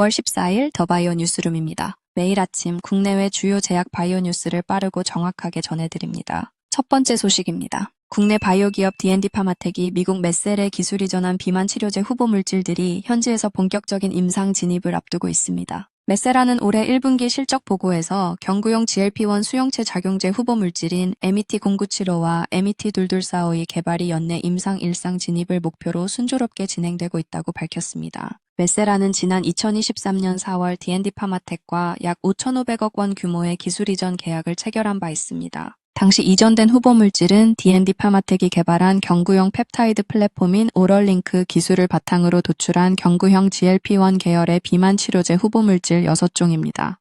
5월 14일 더바이오 뉴스룸입니다. 매일 아침 국내외 주요 제약 바이오 뉴스를 빠르고 정확하게 전해드립니다. 첫 번째 소식입니다. 국내 바이오 기업 D&D 파마텍이 미국 메셀에 기술 이전한 비만 치료제 후보 물질들이 현지에서 본격적인 임상 진입을 앞두고 있습니다. 메세라는 올해 1분기 실적 보고에서 경구용 GLP-1 수용체 작용제 후보 물질인 MET0975와 MET2245의 개발이 연내 임상 일상 진입을 목표로 순조롭게 진행되고 있다고 밝혔습니다. 메세라는 지난 2023년 4월 D&D 파마텍과 약 5,500억 원 규모의 기술 이전 계약을 체결한 바 있습니다. 당시 이전된 후보 물질은 D&D 파마텍이 개발한 경구용 펩타이드 플랫폼인 오럴링크 기술을 바탕으로 도출한 경구형 GLP-1 계열의 비만 치료제 후보 물질 6종입니다.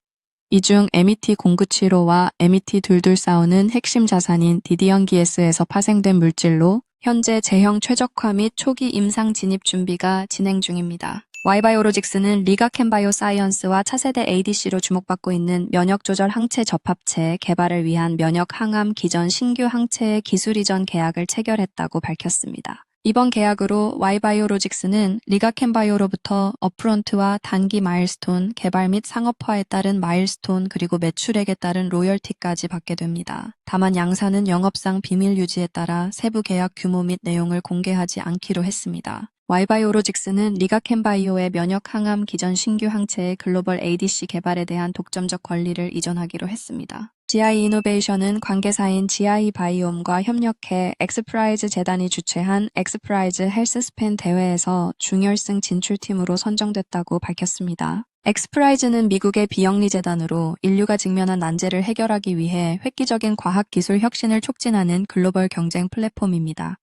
이 중 MET0975와 MET2245는 핵심 자산인 디디언 기에스에서 파생된 물질로 현재 제형 최적화 및 초기 임상 진입 준비가 진행 중입니다. 와이바이오로직스는 리가캔바이오 사이언스와 차세대 ADC로 주목받고 있는 면역 조절 항체 접합체 개발을 위한 면역 항암 기전 신규 항체의 기술 이전 계약을 체결했다고 밝혔습니다. 이번 계약으로 와이바이오로직스는 리가캔바이오로부터 업프론트와 단기 마일스톤, 개발 및 상업화에 따른 마일스톤 그리고 매출액에 따른 로열티까지 받게 됩니다. 다만 양사는 영업상 비밀 유지에 따라 세부 계약 규모 및 내용을 공개하지 않기로 했습니다. 와이바이오로직스는 리가캔바이오의 면역 항암 기전 신규 항체의 글로벌 ADC 개발에 대한 독점적 권리를 이전하기로 했습니다. GI 이노베이션은 관계사인 GI 바이옴과 협력해 엑스프라이즈 재단이 주최한 엑스프라이즈 헬스스팬 대회에서 중결승 진출팀으로 선정됐다고 밝혔습니다. 엑스프라이즈는 미국의 비영리 재단으로 인류가 직면한 난제를 해결하기 위해 획기적인 과학 기술 혁신을 촉진하는 글로벌 경쟁 플랫폼입니다.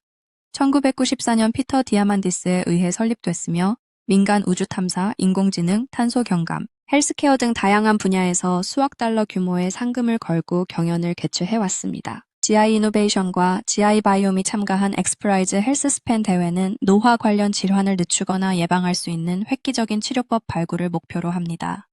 1994년 피터 디아만디스에 의해 설립됐으며 민간 우주 탐사, 인공지능, 탄소 경감, 헬스케어 등 다양한 분야에서 수억 달러 규모의 상금을 걸고 경연을 개최해 왔습니다. GI 이노베이션과 GI 바이옴이 참가한 엑스프라이즈 헬스스팬 대회는 노화 관련 질환을 늦추거나 예방할 수 있는 획기적인 치료법 발굴을 목표로 합니다.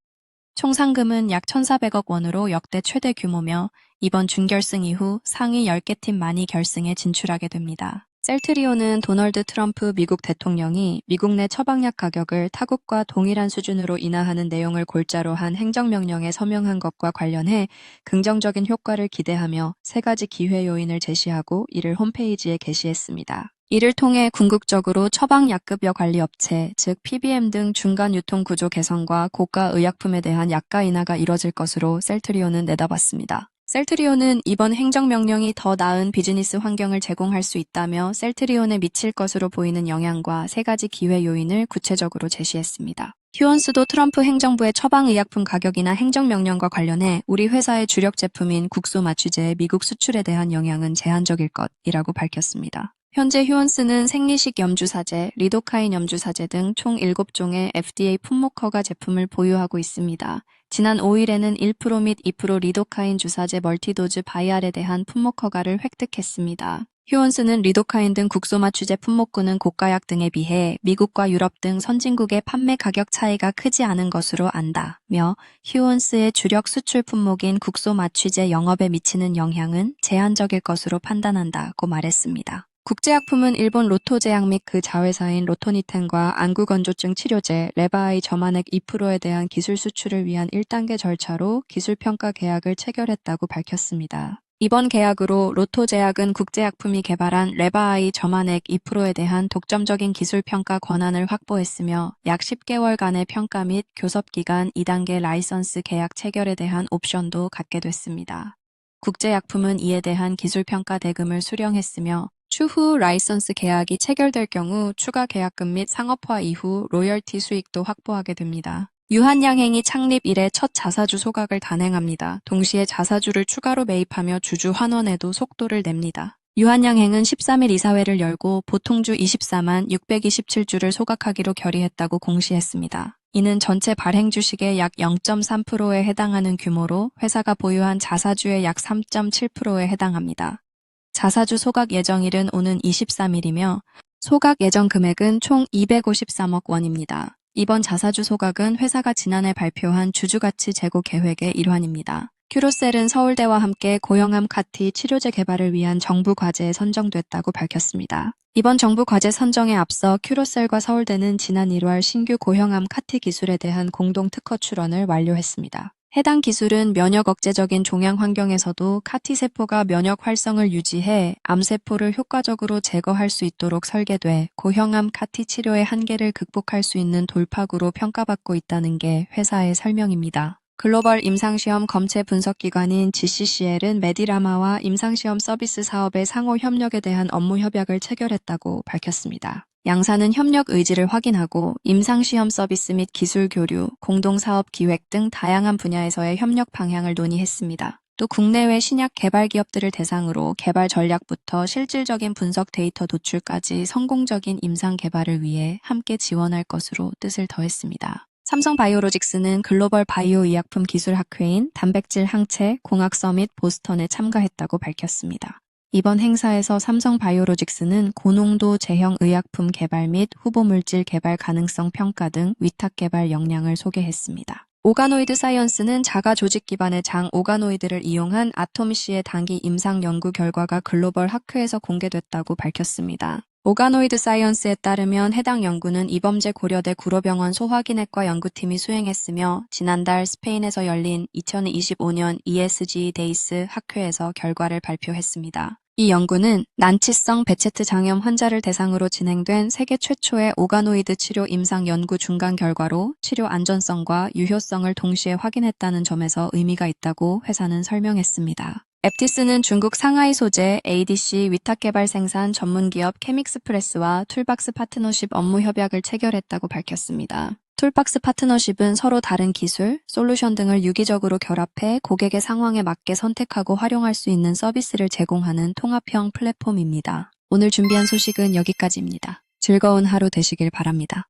총 상금은 약 1,400억 원으로 역대 최대 규모며 이번 준결승 이후 상위 10개 팀만이 결승에 진출하게 됩니다. 셀트리온은 도널드 트럼프 미국 대통령이 미국 내 처방약 가격을 타국과 동일한 수준으로 인하하는 내용을 골자로 한 행정명령에 서명한 것과 관련해 긍정적인 효과를 기대하며 세 가지 기회 요인을 제시하고 이를 홈페이지에 게시했습니다. 이를 통해 궁극적으로 처방약급여 관리 업체, 즉 PBM 등 중간 유통 구조 개선과 고가 의약품에 대한 약가 인하가 이뤄질 것으로 셀트리온은 내다봤습니다. 셀트리온은 이번 행정명령이 더 나은 비즈니스 환경을 제공할 수 있다며 셀트리온에 미칠 것으로 보이는 영향과 세 가지 기회 요인을 구체적으로 제시했습니다. 휴원스도 트럼프 행정부의 처방의약품 가격이나 행정명령과 관련해 우리 회사의 주력 제품인 국소 마취제의 미국 수출에 대한 영향은 제한적일 것이라고 밝혔습니다. 현재 휴원스는 생리식 염주사제, 리도카인 염주사제 등 총 7종의 FDA 품목 허가 제품을 보유하고 있습니다. 지난 5일에는 1%및 2% 리도카인 주사제 멀티도즈 바이알에 대한 품목 허가를 획득했습니다. 휴원스는 리도카인 등 국소마 취제 품목군은 고가약 등에 비해 미국과 유럽 등 선진국의 판매 가격 차이가 크지 않은 것으로 안다며 휴원스의 주력 수출 품목인 국소마 취제 영업에 미치는 영향은 제한적일 것으로 판단한다고 말했습니다. 국제약품은 일본 로토제약 및 그 자회사인 로토니텐과 안구건조증 치료제 레바아이 저만액 2%에 대한 기술 수출을 위한 1단계 절차로 기술평가 계약을 체결했다고 밝혔습니다. 이번 계약으로 로토제약은 국제약품이 개발한 레바아이 저만액 2%에 대한 독점적인 기술평가 권한을 확보했으며 약 10개월간의 평가 및 교섭기간 2단계 라이선스 계약 체결에 대한 옵션도 갖게 됐습니다. 국제약품은 이에 대한 기술평가 대금을 수령했으며 추후 라이선스 계약이 체결될 경우 추가 계약금 및 상업화 이후 로열티 수익도 확보하게 됩니다. 유한양행이 창립 이래 첫 자사주 소각을 단행합니다. 동시에 자사주를 추가로 매입하며 주주 환원에도 속도를 냅니다. 유한양행은 13일 이사회를 열고 보통주 24만 627주를 소각하기로 결의했다고 공시했습니다. 이는 전체 발행 주식의 약 0.3%에 해당하는 규모로 회사가 보유한 자사주의 약 3.7%에 해당합니다. 자사주 소각 예정일은 오는 23일이며 소각 예정 금액은 총 253억 원입니다. 이번 자사주 소각은 회사가 지난해 발표한 주주가치 제고 계획의 일환입니다. 큐로셀은 서울대와 함께 고형암 카티 치료제 개발을 위한 정부 과제에 선정됐다고 밝혔습니다. 이번 정부 과제 선정에 앞서 큐로셀과 서울대는 지난 1월 신규 고형암 카티 기술에 대한 공동 특허 출원을 완료했습니다. 해당 기술은 면역 억제적인 종양 환경에서도 카티 세포가 면역 활성을 유지해 암세포를 효과적으로 제거할 수 있도록 설계돼 고형암 카티 치료의 한계를 극복할 수 있는 돌파구로 평가받고 있다는 게 회사의 설명입니다. 글로벌 임상시험 검체 분석기관인 GCCL은 메디라마와 임상시험 서비스 사업의 상호 협력에 대한 업무 협약을 체결했다고 밝혔습니다. 양사는 협력 의지를 확인하고 임상시험 서비스 및 기술 교류, 공동사업 기획 등 다양한 분야에서의 협력 방향을 논의했습니다. 또 국내외 신약 개발 기업들을 대상으로 개발 전략부터 실질적인 분석 데이터 도출까지 성공적인 임상 개발을 위해 함께 지원할 것으로 뜻을 더했습니다. 삼성바이오로직스는 글로벌 바이오 의약품 기술 학회인 단백질 항체 공학 서밋 보스턴에 참가했다고 밝혔습니다. 이번 행사에서 삼성바이오로직스는 고농도 제형 의약품 개발 및 후보물질 개발 가능성 평가 등 위탁 개발 역량을 소개했습니다. 오가노이드 사이언스는 자가 조직 기반의 장 오가노이드를 이용한 아톰시의 단기 임상 연구 결과가 글로벌 학회에서 공개됐다고 밝혔습니다. 오가노이드 사이언스에 따르면 해당 연구는 이범재 고려대 구로병원 소화기내과 연구팀이 수행했으며 지난달 스페인에서 열린 2025년 ESG 데이스 학회에서 결과를 발표했습니다. 이 연구는 난치성 베체트 장염 환자를 대상으로 진행된 세계 최초의 오가노이드 치료 임상 연구 중간 결과로 치료 안전성과 유효성을 동시에 확인했다는 점에서 의미가 있다고 회사는 설명했습니다. 앱티스는 중국 상하이 소재 ADC 위탁 개발 생산 전문 기업 케믹스프레스와 툴박스 파트너십 업무 협약을 체결했다고 밝혔습니다. 툴박스 파트너십은 서로 다른 기술, 솔루션 등을 유기적으로 결합해 고객의 상황에 맞게 선택하고 활용할 수 있는 서비스를 제공하는 통합형 플랫폼입니다. 오늘 준비한 소식은 여기까지입니다. 즐거운 하루 되시길 바랍니다.